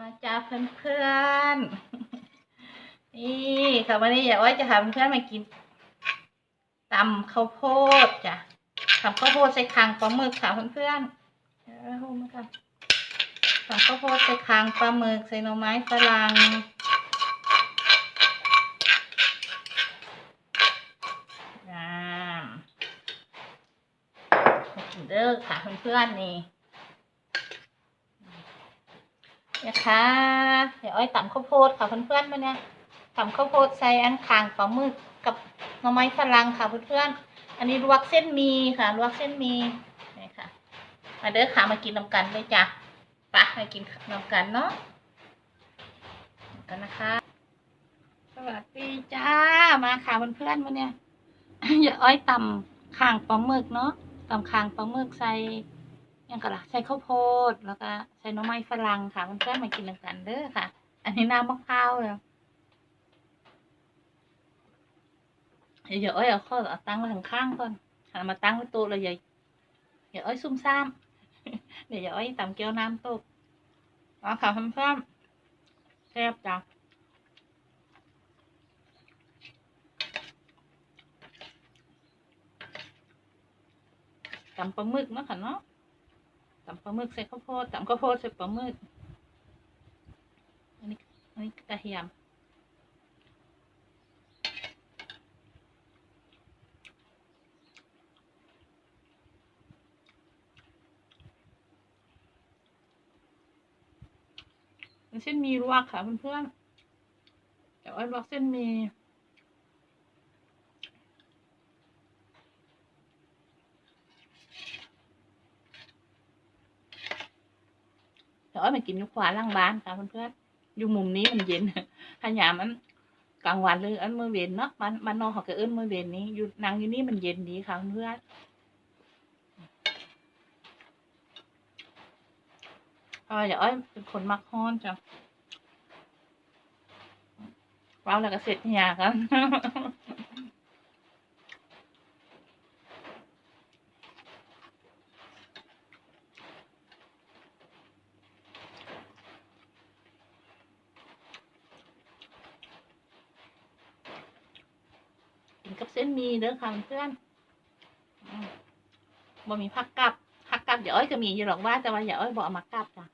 มาจ้าเพื่อนๆ นี่ค่ะวันนี้อยากว่าจะพาเพื่อนๆมากินตำข้าวโพดจ้ะทำข้าวโพดใส่คางปลาหมึกค่ะเพื่อนๆเดี๋ยวเราดูมากันทำข้าวโพดใส่คางปลาหมึกใส่หน่อไม้ฝรั่งอ่าเด้อค่ะเพื่อนๆนี่ นะคะ เดี๋ยวอ้อยตำข้าวโพดค่ะเพื่อนๆมาเนี่ยตำข้าวโพดใส่อันคางปลาหมึกกับหน่อไม้ฝรั่งค่ะเพื่อนๆ อันนี้ลวกเส้นมีค่ะลวกเส้นมีนี่ค่ะ มาเด้อค่ะมากินน้ำกันเลยจ้ะไปะมากินน้ำกันเนาะกันนะคะ สวัสดีจ้า มาค่ะเพื่อนๆมาเนี่ยอย่าอ้อยตำคางปลาหมึกเนาะตำคางปลาหมึกใส่ ยังก็ล่ะใส่ข้าวโพดแล้วก็ใส่หน้ำไม้ฝรั่งค่ะเพื่อนๆมากินนำกันเด้อค่ะ อันนี้น้ำมะพร้าวแล้วเดี๋ยวอ้อยเอาข้อเอาตั้งไว้ข้างๆก่อนหันมาตั้งไว้โต๊ะเลยอย่าอย่าอ้อยซุ่มซ่ามเดี๋ยวอย่าอ้อยตำเกี๊ยวน้ำตกเอาค่ะเพื่อนๆแซ่บจ้ะตำปลาหมึกเนาะค่ะเนาะ ตำปลาหมึกใส่ข้าวโพดตำข้าวโพดใส่ปลาหมึกอันนี้อันนี้กระเทียมเส้นมีลวกค่ะเพื่อนๆแต่ว่าลวกเส้นมี แต่ว่ามันกินอยู่ขวาล่างบ้านค่ะเพื่อนๆอยู่มุมนี้มันเย็นถ้ายามันกลางวันเลยอันเมื่อเวนเนาะมันมันนอนเขาก็เอิ้นเมื่อเวนนี้อยู่นางอยู่นี่มันเย็นดีค่ะเพื่อนเอาอย่าอ้อยเป็นคนมักฮ้อนจ้ะว้าแล้วก็เสร็จเนี่ยกันกับเส้นหมีเด้อ ค่ะเพื่อนบ่มีผักกับผักกับเดี๋ยวอ้อยก็มีอยู่หรอกว่าแต่ว่าอย่าอ้อยบอกเอามากับจ้ะ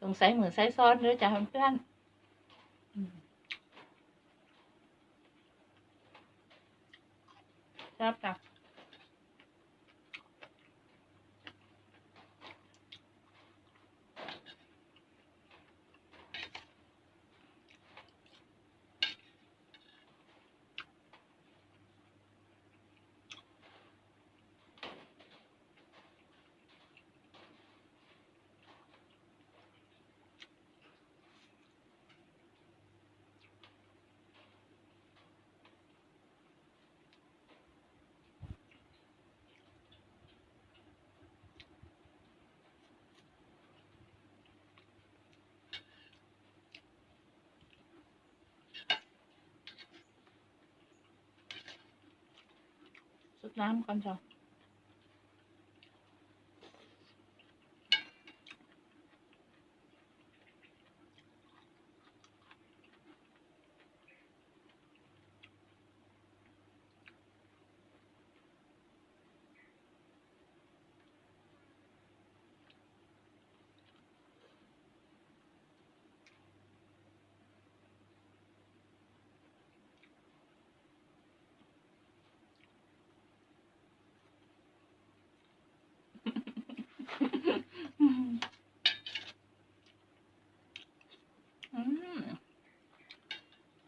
ต้องใส่มือใส่ซ้อนเด้อจ้ะเพื่อนๆ อืม น้ำก่อนจ้ะ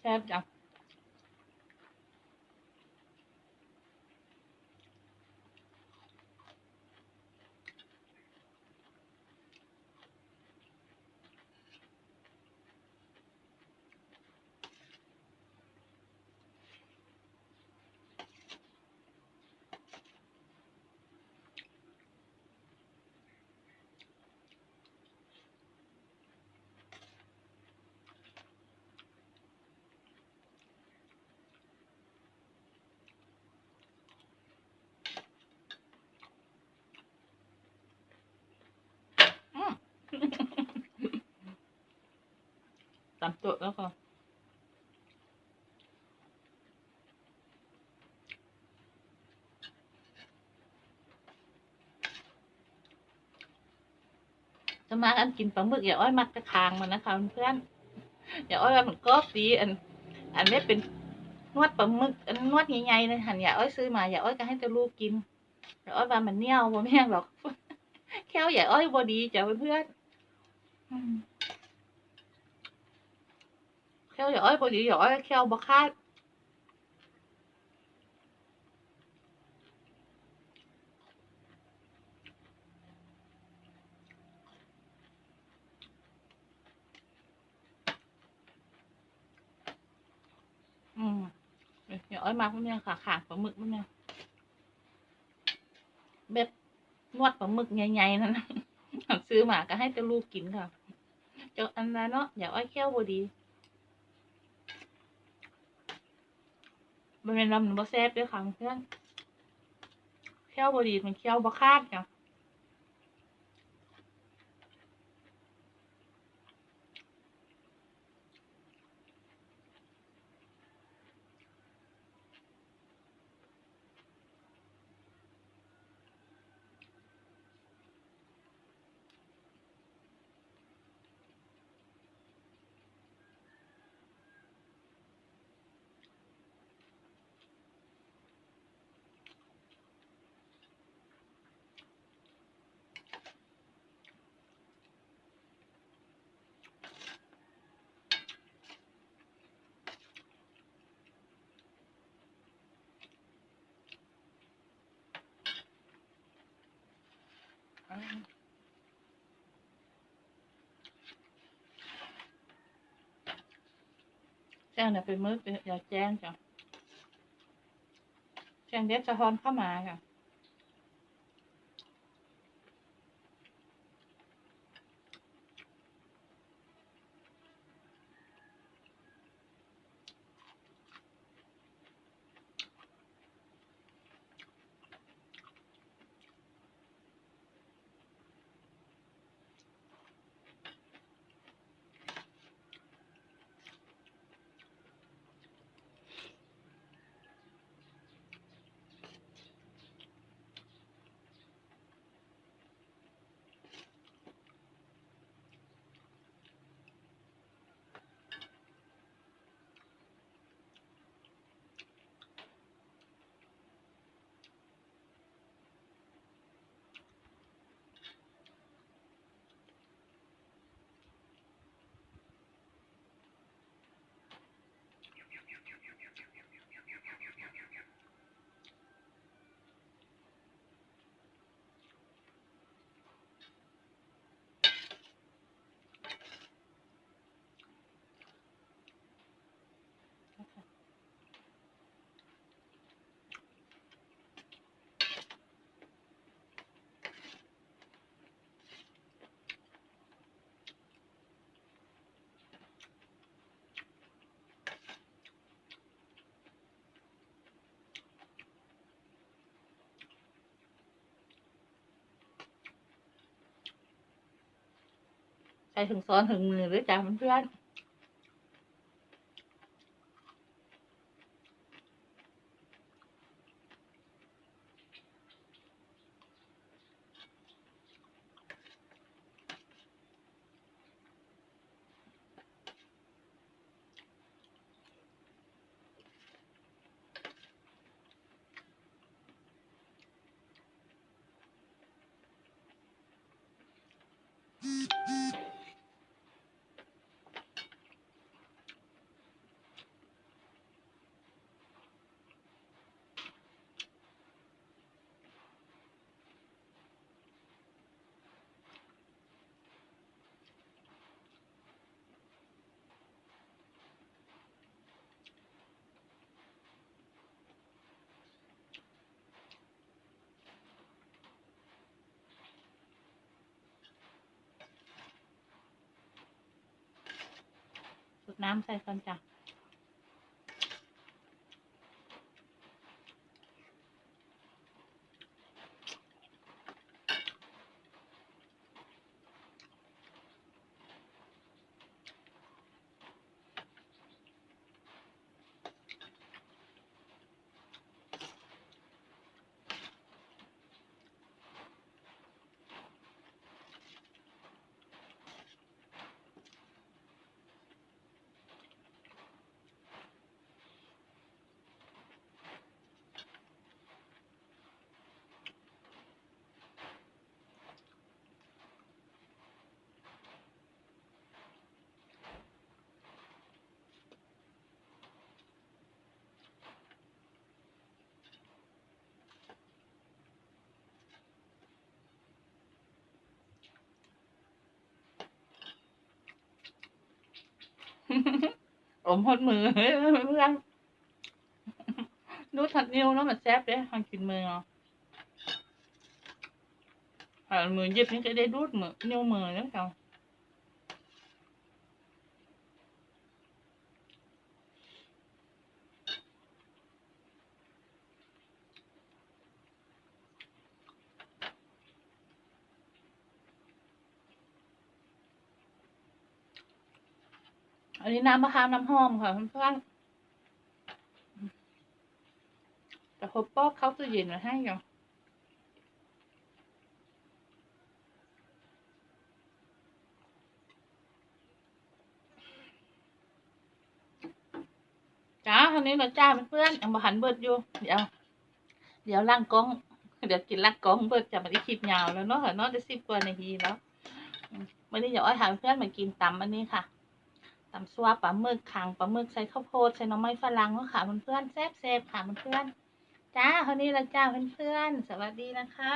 แซ่บจังามตัวแล้วก็จะมาอันกินปลาหมึกอย่าอ้อยมักจะคางมันนะคะเพื่อนอย่าอ้อยมันก็ดีอัน อันนี้เป็นนวดปลาหมึกอันนวดใหญ่ๆเลยหันอย่าอ้อยซื้อมาอย่าอ้อยก็ให้เจ้าลูกกินอย่าอ้อยว่ามันเนียวบ่แม่งหรอกแค่อย่าอ้อยบ่ดีจ้ะเพื่อนๆ อืมแค่อย่าอ้อยบ่ดีอย่าอ้อยแค่บ่คาดอืมเดี๋ยวอ้อยมาพวกเนี้ยค่ะขางปลาหมึกพวกเนี้ยแบบนวดปลาหมึกใหญ่ๆนั่นนะซื้อมาก็ให้เจ้าลูกกินค่ะจ้าอันนั้นเนาะอย่าอ้อยแค้วบดี มันเป็นลำหนึ่งบะแซ่บด้วยค่ะเพื่อนแค้ยวบดีมันแค้ยวบะคาดค่ะ แจ้งเนี่ยเป็นมือเป็นอย่าแจ้งจ้ะแจ้งเด็ดสะท้อนเข้ามาค่ะ ใส่ถึงซ้อนถึงมือหรือจ้ะเพื่อนสุ ดน้ำใส่ก่อนจ้ะ อมหดมือเพื่อนดูทัดนิ้วเนาะมันแซ่บเด้ทางกินมือเนาะอ่ามือหยิบนี่ก็ได้ดูดมือนิ้วมือเนาะเจ้า อันนี้น้ำมะขามน้ำหอมค่ะเพื่อนๆแต่พอปอกเขาตู้เย็นมาให้อยู่จ้าคราวนี้เราจ้าเพื่อนๆเอามาหันเบิดอยู่ เดี๋ยว เดี๋ยวล่างกล้อง เดี๋ยวกินล่างกล้องเบิดจะมาได้คลิปยาวแล้วเนาะค่ะเนาะจะสิบกว่านาทีแล้ววันนี้เดี๋ยวอ้อยหาเพื่อนมากินตำอันนี้ค่ะ ตำซัวปลาหมึกขังปลาหมึกใส่ข้าวโพดใส่น้ำไม้ฝรั่งเนาะค่ะเพื่อนๆแซ่บๆค่ะเพื่อนๆจ้าคนนี้ละจ้าเพื่อนๆสวัสดีนะคะ